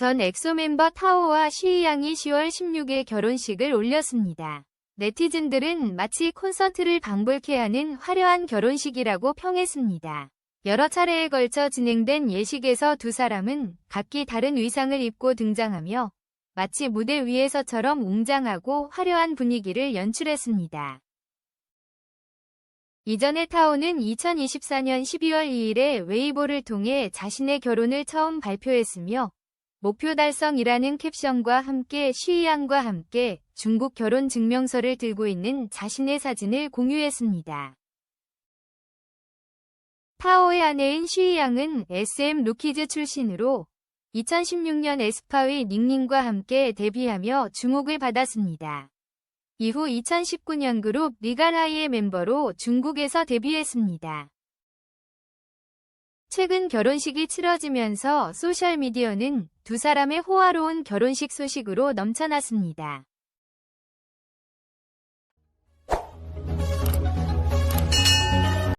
전 엑소 멤버 타오와 쉬이양이 10월 16일 결혼식을 올렸습니다. 네티즌들은 마치 콘서트를 방불케 하는 화려한 결혼식이라고 평했습니다. 여러 차례에 걸쳐 진행된 예식에서 두 사람은 각기 다른 의상을 입고 등장하며 마치 무대 위에서처럼 웅장하고 화려한 분위기를 연출했습니다. 이전에 타오는 2024년 12월 2일에 웨이보를 통해 자신의 결혼을 처음 발표했으며 목표 달성이라는 캡션과 함께 쉬이양과 함께 중국 결혼 증명서를 들고 있는 자신의 사진을 공유했습니다. 타오의 아내인 쉬이양은 SM 루키즈 출신으로 2016년 에스파의 닝닝과 함께 데뷔하며 주목을 받았습니다. 이후 2019년 그룹 리가라이의 멤버로 중국에서 데뷔했습니다. 최근 결혼식이 치러지면서 소셜미디어는 두 사람의 호화로운 결혼식 소식으로 넘쳐났습니다.